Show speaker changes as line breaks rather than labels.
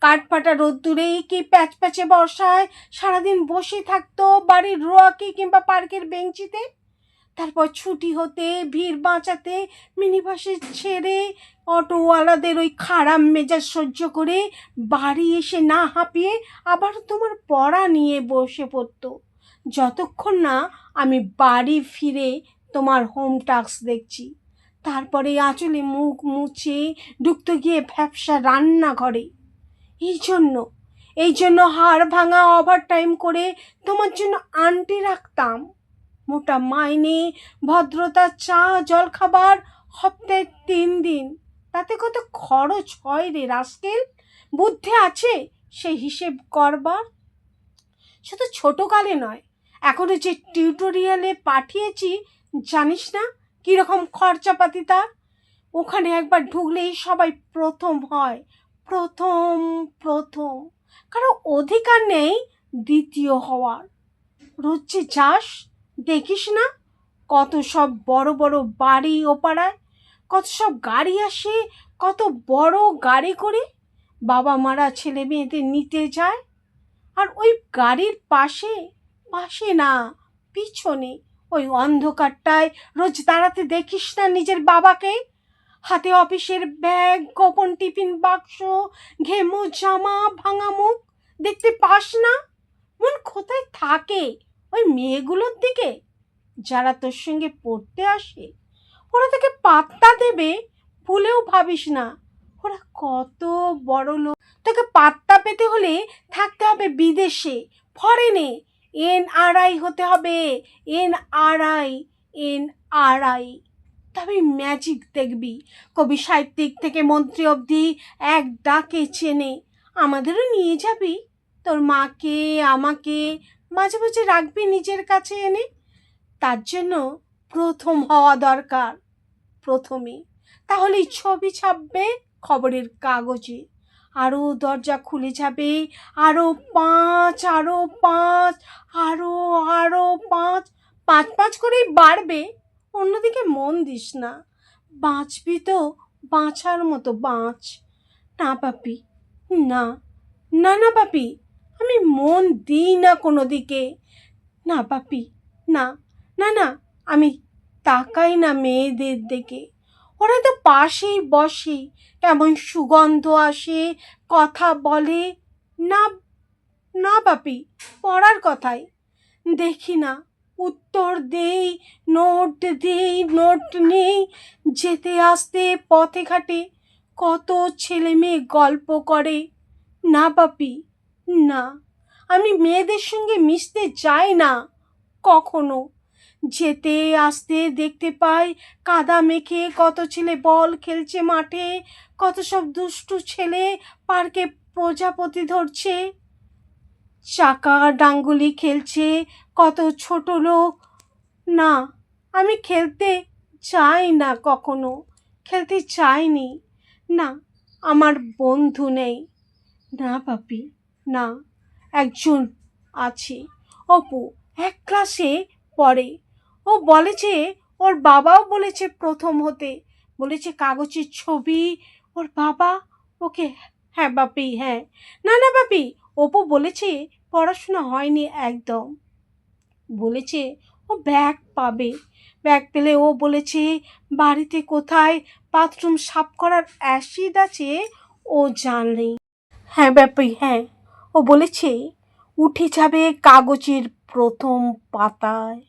কাঠফাটা রোদ্দুরে কি প্যাচ প্যাচে বর্ষায় সারাদিন বসে থাকতো বাড়ির রোয়াকে কিংবা পার্কের বেঞ্চিতে? তারপর ছুটি হতে, ভিড় বাঁচাতে মিনি বাসে ছেড়ে, অটোওয়ালাদের ওই খারাপ মেজাজ সহ্য করে বাড়ি এসে না হাঁপিয়ে আবার তোমার পড়া নিয়ে বসে পড়তো। যতক্ষণ না আমি বাড়ি ফিরে তোমার হোম টাস্ক দেখছি। তারপরে আঁচলে মুখ মুছে ঢুকতে গিয়ে ভ্যাবসা রান্নাঘরে এই জন্য এই জন্য হাড় ভাঙা ওভার টাইম করে তোমার জন্য আন্টি রাখতাম। মোটা মাইনে, ভদ্রতা, চা, জলখাবার, সপ্তাহে তিন দিন। তাতে কত খরচ হয় রে রাস্কেল? বুদ্ধি আছে সেই হিসেব করবার? শুধু ছোটোকালে নয়। এখনও যে টিউটোরিয়ালে পাঠিয়েছি, জানিস না কীরকম খরচাপাতি তার? ওখানে একবার ঢুকলেই সবাই প্রথম হয়। প্রথম প্রথম। কারও অধিকার নেই দ্বিতীয় হওয়ার। যে যাস দেখিস না কত সব বড় বড় বাড়ি ও পাড়ায়, কত সব গাড়ি আসে, কত বড় গাড়ি করে। বাবা মারা ছেলে মেয়েদের নিতে যায়, আর ওই গাড়ির পাশে পাশে না, পিছনে, ওই অন্ধকারটায় রোজ দাঁড়াতে দেখিস না নিজের বাবাকে। হাতে অফিসের ব্যাগ, গোপন টিফিন বাক্স, ঘেমো জামা, ভাঙা মুখ, দেখতে পাস না? মন কোথায় থাকে ওই মেয়েগুলোর দিকে? যারা তোর সঙ্গে পড়তে আসে, ওরা তোকে পাত্তা দেবে, ভুলেও ভাবিস না। ওরা কত বড় লোক। তোকে পাত্তা পেতে হলে থাকতে হবে বিদেশে ফরেনে এন আরআই হতে হবে, N R I N R I তবে ম্যাজিক দেখবি। কবি সাহিত্যিক থেকে মন্ত্রী অবধি এক ডাকে চেনে, আমাদেরও নিয়ে যাবি। তোর মাকে, আমাকে মাঝে মাঝে রাখবি নিজের কাছে এনে। তার জন্য প্রথম হওয়া দরকার, প্রথমে। তাহলেই ছবি ছাপবে খবরের কাগজে। আরও দরজা খুলে যাবে আরও পাঁচ আরও পাঁচ আরও আরও পাঁচ পাঁচ পাঁচ করেই বাড়বে। অন্যদিকে মন দিস না। বাঁচবি তো বাঁচার মতো বাঁচ। না পাপি, না না না পাপি, আমি মন দিই না কোনো দিকে না পাপি, না না না, আমি তাকাই না মেয়েদের দিকে। ওরা তো পাশেই বসে, কেমন সুগন্ধ আসে, কথা বলে। না না বাপি পড়ার কথাই। দেখি না উত্তর দেই, নোট দেই, নোট নেই। যেতে আসতে পথে ঘাটে কত ছেলে মেয়ে গল্প করে। না বাপি, না। আমি মেয়েদের সঙ্গে মিশতে যাই না, কখনো। যেতে আসতে দেখতে পাই কাদা মেখে কত ছেলে বল খেলছে মাঠে, কত সব দুষ্টু ছেলে পার্কে প্রজাপতি ধরছে। চাকা ডাঙ্গুলি খেলছে, কত ছোট লোক। না, আমি খেলতে চাই না কখনো, খেলতে চাইনি। না, আমার বন্ধু নেই। না, পাপি, না, একজন আছে। অপু, এক ক্লাসে পড়ে। ও বলেছে ওর বাবাও বলেছে প্রথম হতে। বলেছে কাগজের ছবি, ওর বাবা ওকে হ্যাঁ বাপি হ্যাঁ। না না বাপি অপু বলেছে পড়াশোনা হয়নি একদম। বলেছে, ও ব্যাগ পাবে। ব্যাগ পেলে ও বলেছে, বাড়িতে কোথায় বাথরুম সাফ করার অ্যাসিড আছে, ও জানলে হ্যাঁ ব্যাপী হ্যাঁ। ও বলেছে, উঠে যাবে কাগজের প্রথম পাতায়।